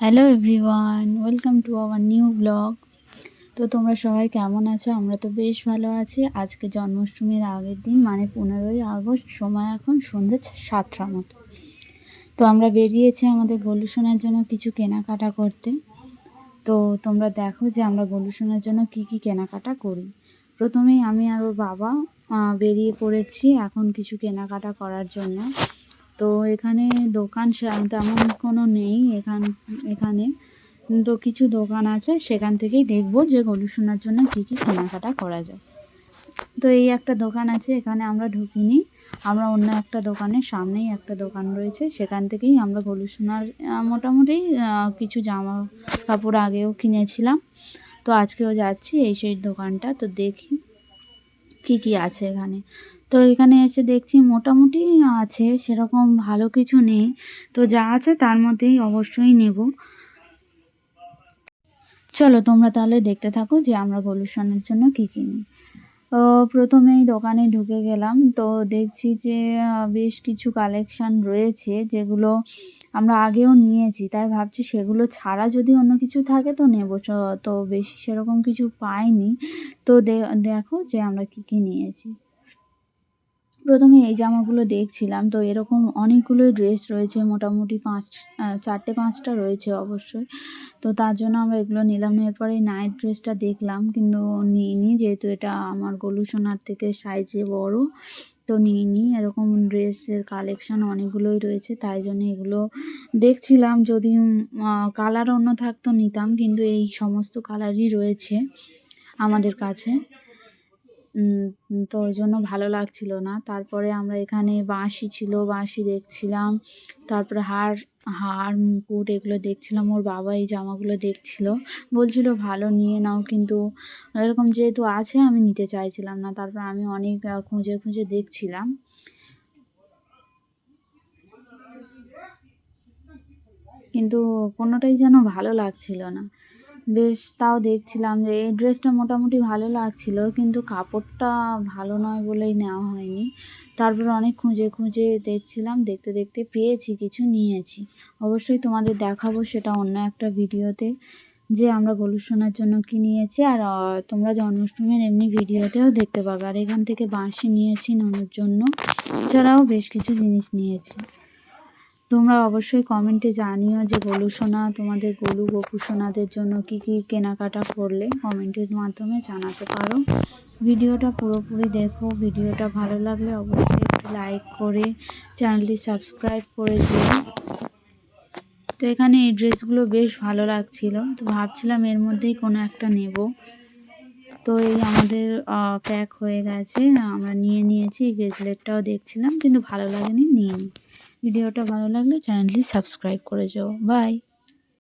Hello everyone welcome to our new blog তো তোমরা সবাই কেমন আছো? আমরা তো বেশ ভালো আছি। আজকে জন্মাষ্টমীর আগের দিন মানে পনেরোই আগস্ট, সময় এখন সন্ধ্যে সাতটার মতো। তো আমরা বেরিয়েছি আমাদের গলুসোনার জন্য কিছু কেনাকাটা করতে। তো তোমরা দেখো যে আমরা গলুসোনার জন্য কি কি কেনাকাটা করি। প্রথমেই আমি আর ওর বাবা বেরিয়ে পড়েছি এখন কিছু কেনাকাটা করার জন্য। তো এখানে দোকান তেমন কোনো নেই এখান এখানে। তো কিছু দোকান আছে সেখান থেকেই দেখব যে গরু শোনার জন্য কী কী কেনাকাটা করা যায়। তো এই একটা দোকান আছে এখানে আমরা ঢুকিনি। আমরা অন্য একটা দোকানের সামনেই একটা দোকান রয়েছে সেখান থেকেই আমরা গরু আহ, মোটামুটি কিছু জামা কাপড় আগেও কিনেছিলাম। তো আজকেও যাচ্ছি এই সেই দোকানটা তো দেখি কি কি আছে এখানে। তো এখানে এসে দেখছি মোটামুটি আছে, সেরকম ভালো কিছু নেই। তো যা আছে তার মধ্যেই অবশ্যই নেব। চলো তোমরা তাহলে দেখতে থাকো যে আমরা গলুসনের জন্য কী কিনি প্রথমেই দোকানে ঢুকে গেলাম। তো দেখছি যে বেশ কিছু কালেকশান রয়েছে যেগুলো আমরা আগেও নিয়েছি। তাই ভাবছি সেগুলো ছাড়া যদি অন্য কিছু থাকে তো নেব। তো বেশি সেরকম কিছু পাইনি। তো দেখো যে আমরা কি কি নিয়েছি। প্রথমে এই জামাগুলো দেখছিলাম, তো এরকম অনেকগুলো ড্রেস রয়েছে, মোটামুটি পাঁচ চারটে পাঁচটা রয়েছে অবশ্যই। তো তার জন্য আমরা এগুলো নিলাম এরপরে নাইট ড্রেসটা দেখলাম, কিন্তু নিইনি যেহেতু এটা আমার গলু সোনার থেকে সাইজে বড়, তো নিইনি এরকম ড্রেসের কালেকশন অনেকগুলোই রয়েছে, তাই জন্য এগুলো দেখছিলাম। যদি কালার অন্য থাকতো নিতাম, কিন্তু এই সমস্ত কালারই রয়েছে আমাদের কাছে। তো ওই জন্য ভালো লাগছিল না। তারপরে আমরা এখানে বাঁশি ছিল, বাঁশি দেখছিলাম। তারপরে হার হার, মুকুট এগুলো দেখছিলাম। ওর বাবা এই জামাগুলো দেখছিল। বলছিল, ভালো, নিয়ে নাও। কিন্তু এরকম যেহেতু আছে, আমি নিতে চাইছিলাম না। তারপর আমি অনেক খুঁজে খুঁজে দেখছিলাম। কিন্তু কোনোটাই যেন ভালো লাগছিল না। বেশ, তাও দেখছিলাম যে এই ড্রেসটা মোটামুটি ভালো লাগছিল, কিন্তু কাপড়টা ভালো নয় বলেই নেওয়া হয়নি। তারপর অনেক খুঁজে খুঁজে দেখছিলাম, দেখতে দেখতে পেয়েছি, কিছু নিয়েছি। অবশ্যই তোমাদের দেখাবো সেটা অন্য একটা ভিডিওতে, যে আমরা গলু শোনার জন্য কি নিয়েছি, আর তোমরা জন্মাষ্টমীর এমনি ভিডিওতেও দেখতে পাবে। আর এখান থেকে বাঁশি নিয়েছি ননুর জন্য, এছাড়াও বেশ কিছু জিনিস নিয়েছি। তোমরা অবশ্যই কমেন্টে জানিও যে গলু সোনা তোমাদের গলু গোপু সোনাদের জন্য কি কি কেনাকাটা করলে কমেন্টের মাধ্যমে জানাতে পারো। ভিডিওটা পুরোপুরি দেখো, ভিডিওটা ভালো লাগলে অবশ্যই একটু লাইক করে চ্যানেলটি সাবস্ক্রাইব করে দিও। তো এখানে এই ড্রেসগুলো বেশ ভালো লাগছিল, তো ভাবছিলাম এর মধ্যেই কোনো একটা নেব। তো এই আমাদের প্যাক হয়ে গেছে, আমরা নিয়ে নিয়েছি ব্রেসলেটটাও দেখছিলাম, কিন্তু ভালো লাগেনি, নিইনি। ভিডিওটা ভালো লাগলে চ্যানেলটি সাবস্ক্রাইব করে যাও। বাই।